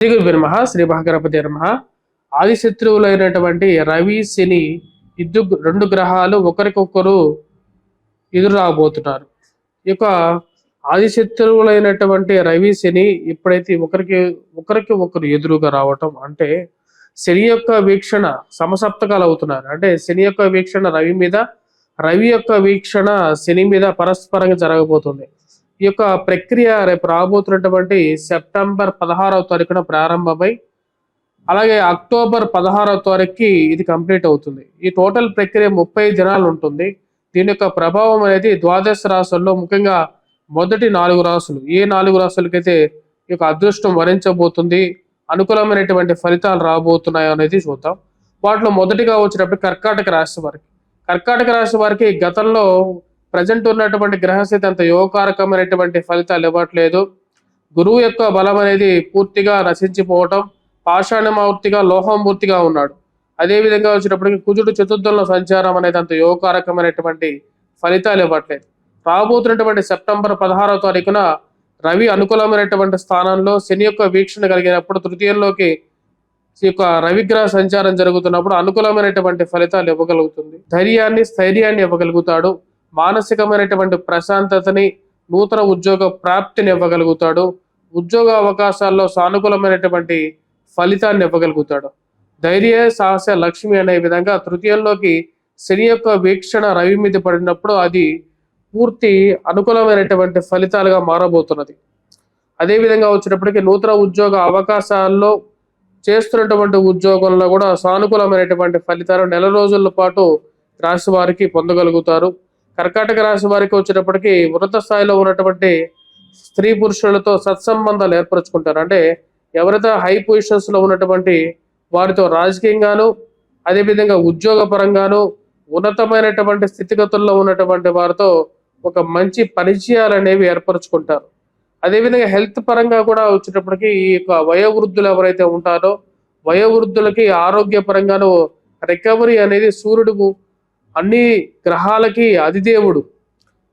శ్రీ గురు శ్రీ మహాగణపతి నమ. ఆదిశత్రువులైనటువంటి రవి శని ఇద్దరు రెండు గ్రహాలు ఒకరికొకరు ఎదురు రాబోతున్నారు ఈ యొక్క రవి శని ఎప్పుడైతే ఒకరికి ఒకరికి ఒకరు ఎదురుగా రావటం అంటే శని యొక్క వీక్షణ సమసప్తకాలు అవుతున్నారు. అంటే శని యొక్క వీక్షణ రవి మీద రవి యొక్క వీక్షణ శని మీద పరస్పరంగా జరగబోతుంది. ఈ యొక్క ప్రక్రియ రేపు రాబోతున్నటువంటి సెప్టెంబర్ పదహారవ తారీఖున ప్రారంభమై అలాగే అక్టోబర్ పదహారవ తారీఖుకి ఇది కంప్లీట్ అవుతుంది. ఈ టోటల్ ప్రక్రియ ముప్పై దినాలు ఉంటుంది. దీని యొక్క ప్రభావం అనేది ద్వాదశ రాసుల్లో ముఖ్యంగా మొదటి నాలుగు రాసులు ఏ నాలుగు రాసులకైతే ఈ యొక్క అదృష్టం వరించబోతుంది. అనుకూలమైనటువంటి ఫలితాలు రాబోతున్నాయో అనేది చూద్దాం. వాటిలో మొదటిగా వచ్చినప్పుడు కర్కాటక రాశి వారికి. కర్కాటక రాశి వారికి గతంలో ప్రజెంట్ ఉన్నటువంటి గ్రహస్థితి అంత యోగకారకమైనటువంటి ఫలితాలు ఇవ్వట్లేదు. గురువు యొక్క బలం అనేది పూర్తిగా నశించిపోవటం పాషాణమూర్తిగా లోహమూర్తిగా ఉన్నాడు. అదేవిధంగా వచ్చినప్పటికీ కుజుడు చతుర్థంలో సంచారం అనేది అంత యోగకారకమైనటువంటి ఫలితాలు ఇవ్వట్లేదు. రాబోతున్నటువంటి సెప్టెంబర్ పదహారవ తారీఖున రవి అనుకూలమైనటువంటి స్థానంలో శని యొక్క వీక్షణ కలిగినప్పుడు తృతీయంలోకి ఈ యొక్క రవిగ్రహ సంచారం జరుగుతున్నప్పుడు అనుకూలమైనటువంటి ఫలితాలు ఇవ్వగలుగుతుంది. ధైర్యాన్ని స్థైర్యాన్ని ఇవ్వగలుగుతాడు. మానసికమైనటువంటి ప్రశాంతతని నూతన ఉద్యోగ ప్రాప్తిని ఇవ్వగలుగుతాడు ఉద్యోగ అవకాశాల్లో సానుకూలమైనటువంటి ఫలితాన్ని ఇవ్వగలుగుతాడు. ధైర్య సాహస లక్ష్మి అనే విధంగా తృతీయంలోకి శని యొక్క వీక్షణ రవి మీద పడినప్పుడు అది పూర్తి అనుకూలమైనటువంటి ఫలితాలుగా మారబోతున్నది. అదే విధంగా వచ్చినప్పటికీ నూతన ఉద్యోగ అవకాశాల్లో చేస్తున్నటువంటి ఉద్యోగంలో కూడా సానుకూలమైనటువంటి ఫలితాలు నెల రోజుల పాటు రాశి వారికి పొందగలుగుతారు. కర్కాటక రాశి వారికి వచ్చేటప్పటికి ఉన్నత స్థాయిలో ఉన్నటువంటి స్త్రీ పురుషులతో సత్సంబంధాలు ఏర్పరచుకుంటారు. అంటే ఎవరైతే హై పొజిషన్స్లో ఉన్నటువంటి వారితో రాజకీయంగాను అదేవిధంగా ఉద్యోగ పరంగాను ఉన్నతమైనటువంటి స్థితిగతుల్లో ఉన్నటువంటి వారితో ఒక మంచి పరిచయాలు అనేవి ఏర్పరచుకుంటారు. అదేవిధంగా హెల్త్ పరంగా కూడా వచ్చేటప్పటికి ఈ యొక్క వయోవృద్ధులు ఎవరైతే ఉంటారో వయోవృద్ధులకి ఆరోగ్య పరంగాను రికవరీ అనేది సూర్యుడు అన్ని గ్రహాలకి అధిదేవుడు.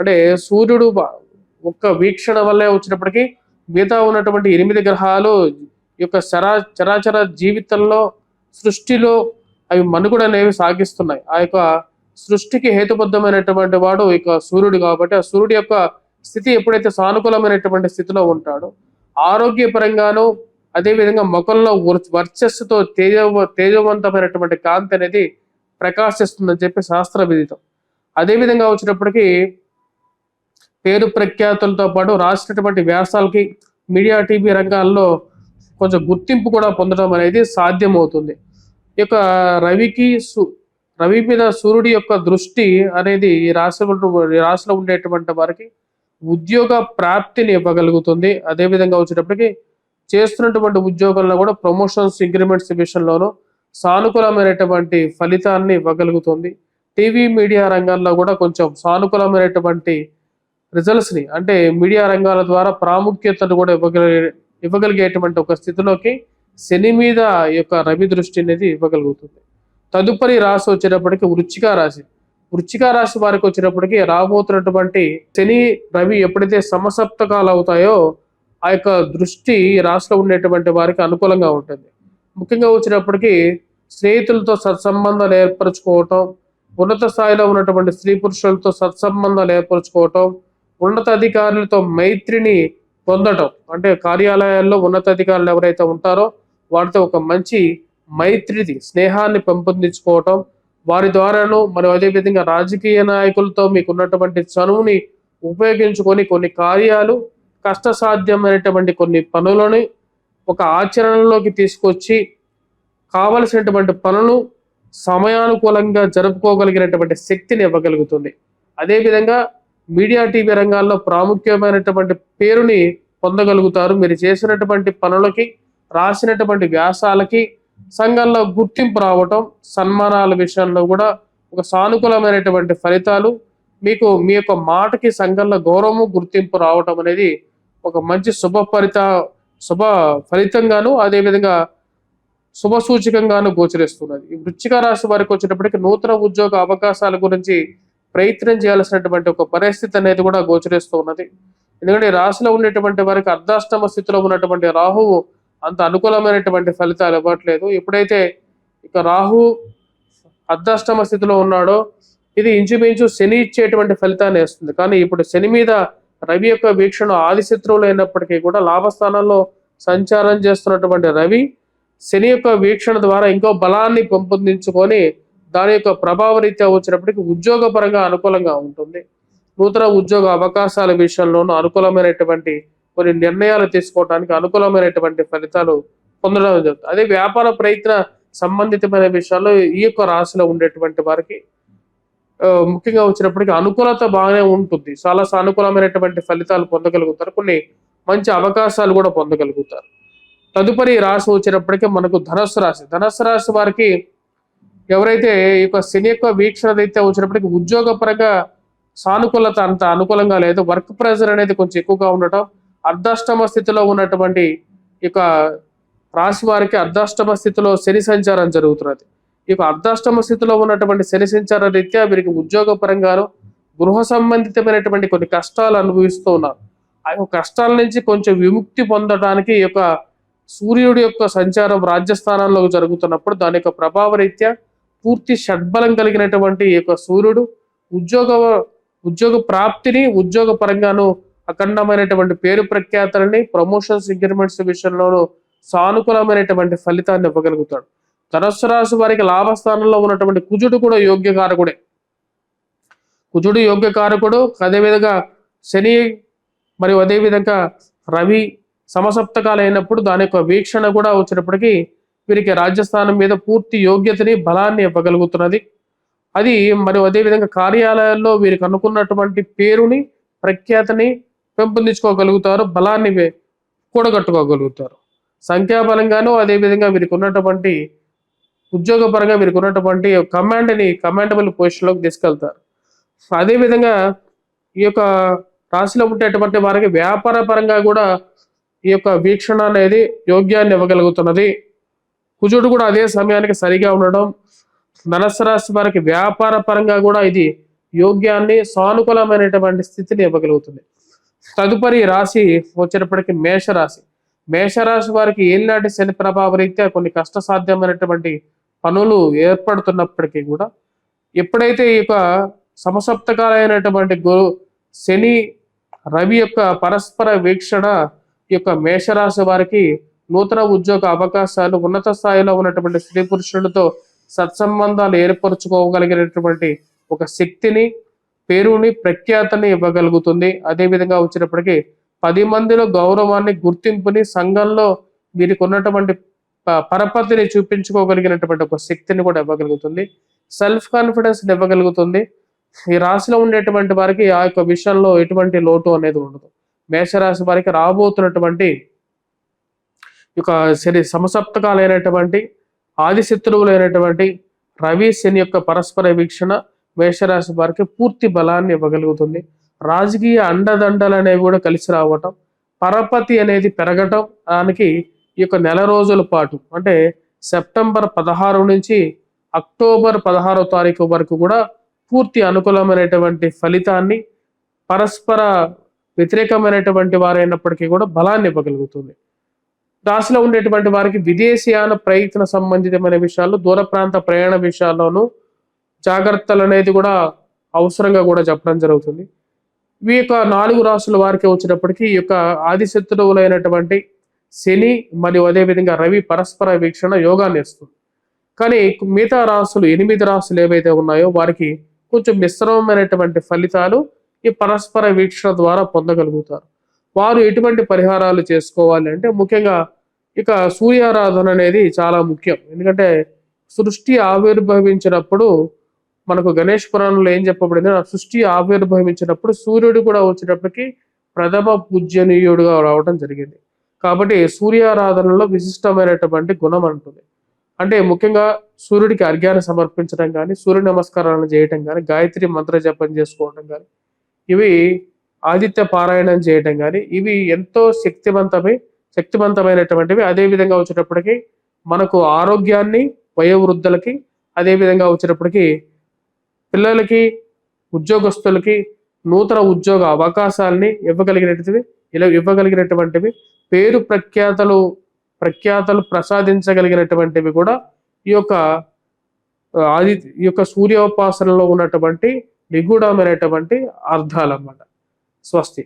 అంటే సూర్యుడు ఒక్క వీక్షణ వల్లే వచ్చినప్పటికీ మిగతా ఉన్నటువంటి ఎనిమిది గ్రహాలు ఈ యొక్క చరా చరాచర జీవితంలో సృష్టిలో అవి మనుగుడనేవి సాగిస్తున్నాయి. ఆ యొక్క సృష్టికి హేతుబద్ధమైనటువంటి వాడు ఇక సూర్యుడు కాబట్టి ఆ సూర్యుడి యొక్క స్థితి ఎప్పుడైతే సానుకూలమైనటువంటి స్థితిలో ఉంటాడో ఆరోగ్యపరంగాను అదేవిధంగా ముఖంలో వర్- వర్చస్సుతో తేజ తేజవంతమైనటువంటి కాంతి అనేది ప్రకాశిస్తుందని చెప్పి శాస్త్ర విదితం. అదేవిధంగా వచ్చినప్పటికీ పేరు ప్రఖ్యాతులతో పాటు రాసినటువంటి వ్యాసాలకి మీడియా టీవీ రంగాల్లో కొంచెం గుర్తింపు కూడా పొందడం అనేది సాధ్యమవుతుంది. ఈ యొక్క రవికి సు రవి మీద సూర్యుడి యొక్క దృష్టి అనేది ఈ రాశి ఈ రాశిలో ఉండేటువంటి వారికి ఉద్యోగ ప్రాప్తిని ఇవ్వగలుగుతుంది. అదేవిధంగా వచ్చేటప్పటికి చేస్తున్నటువంటి ఉద్యోగంలో కూడా ప్రమోషన్స్ ఇంక్రిమెంట్స్ విషయంలోనూ సానుకూలమైనటువంటి ఫలితాన్ని ఇవ్వగలుగుతుంది. టీవీ మీడియా రంగాల్లో కూడా కొంచెం సానుకూలమైనటువంటి రిజల్ట్స్ని అంటే మీడియా రంగాల ద్వారా ప్రాముఖ్యతను కూడా ఇవ్వగలిగే ఇవ్వగలిగేటువంటి ఒక స్థితిలోకి శని మీద ఈ యొక్క రవి దృష్టి అనేది ఇవ్వగలుగుతుంది. తదుపరి రాశి వచ్చేటప్పటికి వృచ్చిక రాశి. వృచ్చిక రాశి వారికి వచ్చేటప్పటికి రాబోతున్నటువంటి శని రవి ఎప్పుడైతే సమసప్తకాలు అవుతాయో ఆ యొక్క దృష్టి రాశిలో ఉండేటువంటి వారికి అనుకూలంగా ఉంటుంది. ముఖ్యంగా వచ్చినప్పటికీ స్నేహితులతో సత్సంబంధాలు ఏర్పరచుకోవటం ఉన్నత స్థాయిలో ఉన్నటువంటి స్త్రీ పురుషులతో సత్సంబంధాలు ఏర్పరచుకోవటం ఉన్నత అధికారులతో మైత్రిని పొందటం. అంటే కార్యాలయాల్లో ఉన్నతాధికారులు ఎవరైతే ఉంటారో వారితో ఒక మంచి మైత్రిది స్నేహాన్ని పెంపొందించుకోవటం. వారి ద్వారాను మరియు అదేవిధంగా రాజకీయ నాయకులతో మీకు ఉన్నటువంటి చనువుని ఉపయోగించుకొని కొన్ని కార్యాలు కష్టసాధ్యమైనటువంటి కొన్ని పనులని ఒక ఆచరణలోకి తీసుకొచ్చి కావలసినటువంటి పనులు సమయానుకూలంగా జరుపుకోగలిగినటువంటి శక్తిని ఇవ్వగలుగుతుంది. అదేవిధంగా మీడియా టీవీ రంగాల్లో ప్రాముఖ్యమైనటువంటి పేరుని పొందగలుగుతారు. మీరు చేసినటువంటి పనులకి రాసినటువంటి వ్యాసాలకి సంఘంలో గుర్తింపు రావటం సన్మానాల విషయంలో కూడా ఒక సానుకూలమైనటువంటి ఫలితాలు మీకు మీ యొక్క మాటకి సంఘంలో గౌరవము గుర్తింపు రావటం అనేది ఒక మంచి శుభ ఫలిత శుభ ఫలితంగాను అదేవిధంగా శుభ సూచకంగాను గోచరిస్తున్నది. ఈ వృచ్చిక రాశి వారికి వచ్చేటప్పటికి నూతన ఉద్యోగ అవకాశాల గురించి ప్రయత్నం చేయాల్సినటువంటి ఒక పరిస్థితి అనేది కూడా గోచరిస్తూ ఉన్నది. ఎందుకంటే రాశిలో ఉండేటువంటి వారికి అర్ధాష్టమ స్థితిలో ఉన్నటువంటి రాహువు అంత అనుకూలమైనటువంటి ఫలితాలు ఇవ్వట్లేదు. ఎప్పుడైతే ఇక రాహు అర్ధాష్టమ స్థితిలో ఉన్నాడో ఇది ఇంచుమించు శని ఇచ్చేటువంటి ఫలితాన్ని ఇస్తుంది. కానీ ఇప్పుడు శని మీద రవి యొక్క వీక్షణ ఆదిశత్రువులు అయినప్పటికీ కూడా లాభస్థానంలో సంచారం చేస్తున్నటువంటి రవి శని యొక్క వీక్షణ ద్వారా ఇంకో బలాన్ని పెంపొందించుకొని దాని యొక్క ప్రభావ రీత్యా వచ్చినప్పటికీ ఉద్యోగపరంగా అనుకూలంగా ఉంటుంది. నూతన ఉద్యోగ అవకాశాల విషయంలోనూ అనుకూలమైనటువంటి కొన్ని నిర్ణయాలు తీసుకోవడానికి అనుకూలమైనటువంటి ఫలితాలు పొందడం జరుగుతుంది. అదే వ్యాపార ప్రయత్న సంబంధితమైన విషయాల్లో ఈ యొక్క రాశిలో ఉండేటువంటి వారికి ముఖ్యంగా వచ్చినప్పటికీ అనుకూలత బాగానే ఉంటుంది. చాలా సానుకూలమైనటువంటి ఫలితాలు పొందగలుగుతారు. కొన్ని మంచి అవకాశాలు కూడా పొందగలుగుతారు. తదుపరి రాశి వచ్చినప్పటికీ మనకు ధనస్సు రాశి. ధనస్సు రాశి వారికి ఎవరైతే ఈ యొక్క శని యొక్క వీక్షణ అయితే వచ్చినప్పటికీ ఉద్యోగపరంగా సానుకూలత అంత అనుకూలంగా లేదు. వర్క్ ప్రెజర్ అనేది కొంచెం ఎక్కువగా ఉండటం అర్ధాష్టమ స్థితిలో ఉన్నటువంటి ఈ యొక్క రాశి వారికి అర్ధాష్టమ స్థితిలో శని సంచారం జరుగుతున్నది. ఈ అర్ధాష్టమ స్థితిలో ఉన్నటువంటి శని సంచార రీత్యా వీరికి ఉద్యోగ పరంగాను గృహ సంబంధితమైనటువంటి కొన్ని కష్టాలు అనుభవిస్తూ ఉన్నారు. ఆ యొక్క కష్టాల నుంచి కొంచెం విముక్తి పొందడానికి ఈ యొక్క సూర్యుడి యొక్క సంచారం రాజ్యస్థానంలో జరుగుతున్నప్పుడు దాని యొక్క ప్రభావ రీత్యా పూర్తి షడ్బలం కలిగినటువంటి ఈ యొక్క సూర్యుడు ఉద్యోగ ఉద్యోగ ప్రాప్తిని ఉద్యోగ పరంగాను అఖండమైనటువంటి పేరు ప్రఖ్యాతలని ప్రమోషన్స్ ఇంక్రిమెంట్స్ విషయంలోనూ సానుకూలమైనటువంటి ఫలితాన్ని ఇవ్వగలుగుతాడు. ధనస్సు రాశి వారికి లాభస్థానంలో ఉన్నటువంటి కుజుడు కూడా యోగ్యకారకుడే. కుజుడు యోగ్యకారకుడు అదేవిధంగా శని మరియు అదేవిధంగా రవి సమసప్తకాలు అయినప్పుడు దాని యొక్క వీక్షణ కూడా వచ్చినప్పటికీ వీరికి రాజ్యస్థానం మీద పూర్తి యోగ్యతని బలాన్ని ఇవ్వగలుగుతున్నది. అది మరియు అదేవిధంగా కార్యాలయాల్లో వీరికి అనుకున్నటువంటి పేరుని ప్రఖ్యాతని పెంపొందించుకోగలుగుతారు బలాన్ని కూడగట్టుకోగలుగుతారు. సంఖ్యాబలంగాను అదేవిధంగా వీరికి ఉన్నటువంటి ఉద్యోగపరంగా మీరు ఉన్నటువంటి కమాండ్ని కమాండబుల్ పొజిషన్లోకి తీసుకెళ్తారు. అదేవిధంగా ఈ యొక్క రాశిలో ఉండేటువంటి వారికి వ్యాపార పరంగా కూడా ఈ యొక్క వీక్షణ అనేది యోగ్యాన్ని ఇవ్వగలుగుతున్నది. కుజుడు కూడా అదే సమయానికి సరిగా ఉండడం ధనస్సు రాశి వారికి వ్యాపార పరంగా కూడా ఇది యోగ్యాన్ని సానుకూలమైనటువంటి స్థితిని ఇవ్వగలుగుతుంది. తదుపరి రాశి వచ్చేటప్పటికి మేషరాశి. మేషరాశి వారికి ఏలినాటి శని ప్రభావ రీత్యా కొన్ని కష్టసాధ్యమైనటువంటి పనులు ఏర్పడుతున్నప్పటికీ కూడా ఎప్పుడైతే ఈ యొక్క సమసప్తకాలైనటువంటి గురు శని రవి యొక్క పరస్పర వీక్షణ ఈ యొక్క మేషరాశి వారికి నూతన ఉద్యోగ అవకాశాలు ఉన్నత స్థాయిలో ఉన్నటువంటి స్త్రీ పురుషులతో సత్సంబంధాలు ఏర్పరచుకోగలిగినటువంటి ఒక శక్తిని పేరుని ప్రఖ్యాతని ఇవ్వగలుగుతుంది. అదేవిధంగా వచ్చినప్పటికీ పది మందిలో గౌరవాన్ని గుర్తింపుని సంఘంలో వీరికి ఉన్నటువంటి పరపతిని చూపించుకోగలిగినటువంటి ఒక శక్తిని కూడా ఇవ్వగలుగుతుంది. Self confidence ఇవ్వగలుగుతుంది. ఈ రాశిలో ఉండేటువంటి వారికి ఆ యొక్క విషయంలో ఎటువంటి లోటు అనేది ఉండదు. మేషరాశి వారికి రాబోతున్నటువంటి యొక్క శని సమసప్తకాలైనటువంటి ఆదిశత్రువులైనటువంటి రవి శని యొక్క పరస్పర వీక్షణ మేషరాశి వారికి పూర్తి బలాన్ని ఇవ్వగలుగుతుంది. రాజకీయ అండదండలు అనేవి కూడా కలిసి రావటం పరపతి అనేది పెరగటం దానికి ఈ యొక్క నెల రోజుల పాటు అంటే సెప్టెంబర్ పదహారు నుంచి అక్టోబర్ పదహారో తారీఖు వరకు కూడా పూర్తి అనుకూలమైనటువంటి ఫలితాన్ని పరస్పర వ్యతిరేకమైనటువంటి వారైనప్పటికీ కూడా బలాన్ని ఇవ్వగలుగుతుంది. రాశిలో ఉండేటువంటి వారికి విదేశీయాన ప్రయత్న సంబంధితమైన విషయాల్లో దూర ప్రాంత ప్రయాణ విషయాల్లోనూ జాగ్రత్తలు అనేది కూడా అవసరంగా కూడా చెప్పడం జరుగుతుంది. ఈ యొక్క నాలుగు రాసుల వారికి వచ్చినప్పటికీ ఈ యొక్క ఆదిశత్రువులైనటువంటి శని మరియు అదేవిధంగా రవి పరస్పర వీక్షణ యోగాన్ని ఇస్తుంది కానీ మిగతా రాసులు ఎనిమిది రాసులు ఏవైతే ఉన్నాయో వారికి కొంచెం మిశ్రమమైనటువంటి ఫలితాలు ఈ పరస్పర వీక్షణ ద్వారా పొందగలుగుతారు. వారు ఎటువంటి పరిహారాలు చేసుకోవాలి అంటే ముఖ్యంగా ఇక సూర్యారాధన అనేది చాలా ముఖ్యం. ఎందుకంటే సృష్టి ఆవిర్భవించినప్పుడు మనకు గణేష్ పురాణంలో ఏం చెప్పబడింది? సృష్టి ఆవిర్భవించినప్పుడు సూర్యుడు కూడా వచ్చినప్పటికీ ప్రథమ పూజనీయుడుగా రావడం జరిగింది. కాబట్టి సూర్యారాధనలో విశిష్టమైనటువంటి గుణం అంటుంది. అంటే ముఖ్యంగా సూర్యుడికి అర్ఘ్యాన్ని సమర్పించడం కానీ సూర్య నమస్కారాలను చేయటం కానీ గాయత్రి మంత్ర జపం చేసుకోవడం కానీ ఇవి ఆదిత్య పారాయణం చేయటం కానీ ఇవి ఎంతో శక్తివంతమై శక్తివంతమైనటువంటివి. అదే విధంగా వచ్చేటప్పటికి మనకు ఆరోగ్యాన్ని వయోవృద్ధులకి అదే విధంగా వచ్చేటప్పటికి పిల్లలకి ఉద్యోగస్తులకి నూతన ఉద్యోగ అవకాశాలని ఇవ్వగలిగినటువంటివి ఇలా ఇవ్వగలిగినటువంటివి. పేరు ప్రఖ్యాతలు ప్రఖ్యాతలు ప్రసాదించగలిగినటువంటివి కూడా ఈ యొక్క ఆది ఈ యొక్క సూర్యోపాసనలో ఉన్నటువంటి నిగూఢమైనటువంటి అర్థాలు అన్నమాట స్వస్తి.